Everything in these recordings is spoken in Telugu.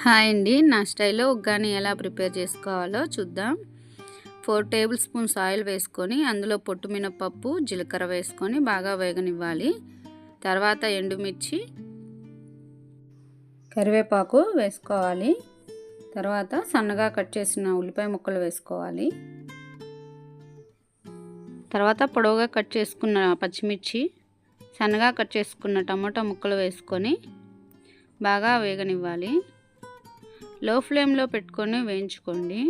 హాయ్ అండి. నా స్టైల్లో ఉగ్గాని ఎలా ప్రిపేర్ చేసుకోవాలో చూద్దాం. ఫోర్ టేబుల్ స్పూన్స్ ఆయిల్ వేసుకొని అందులో పొట్టు మినపప్పు జీలకర్ర వేసుకొని బాగా వేగనివ్వాలి. తర్వాత ఎండుమిర్చి కరివేపాకు వేసుకోవాలి. తర్వాత సన్నగా కట్ చేసిన ఉల్లిపాయ ముక్కలు వేసుకోవాలి. తర్వాత పొడవుగా కట్ చేసుకున్న పచ్చిమిర్చి సన్నగా కట్ చేసుకున్న టమాటా ముక్కలు వేసుకొని బాగా వేగనివ్వాలి. లో ఫ్లేమ్లో పెట్టుకొని వేయించుకోండి.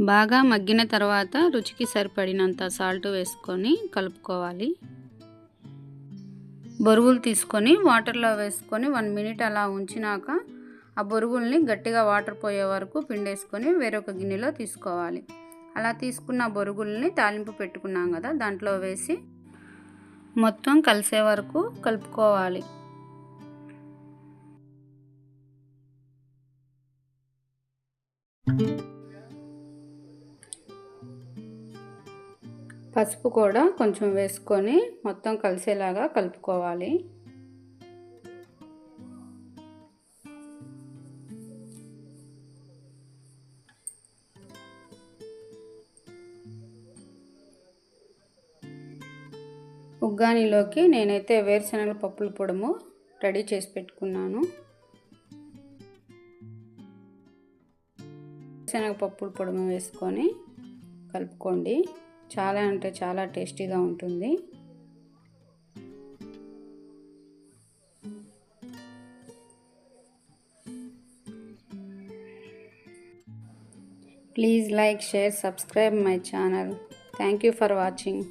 బాగా మగ్గిన తర్వాత రుచికి సరిపడినంత సాల్ట్ వేసుకొని కలుపుకోవాలి. బరువులు తీసుకొని వాటర్లో వేసుకొని వన్ మినిట్ అలా ఉంచినాక ఆ బొరుగుల్ని గట్టిగా వాటర్ పోయే వరకు పిండేసుకొని వేరొక గిన్నెలో తీసుకోవాలి. అలా తీసుకున్న బొరుగుల్ని తాలింపు పెట్టుకున్నాం కదా దాంట్లో వేసి మొత్తం కలిసే వరకు కలుపుకోవాలి. పసుపు కూడా కొంచెం వేసుకొని మొత్తం కలిసేలాగా కలుపుకోవాలి. ఉగ్గానిలోకి నేనైతే వేరుశనగ పప్పుల పొడము రెడీ చేసి పెట్టుకున్నాను. వేరుశనగ పప్పుల పొడము వేసుకొని కలుపుకోండి. చాలా అంటే చాలా టేస్టీగా ఉంటుంది. Please like share subscribe my channel. Thank you for watching.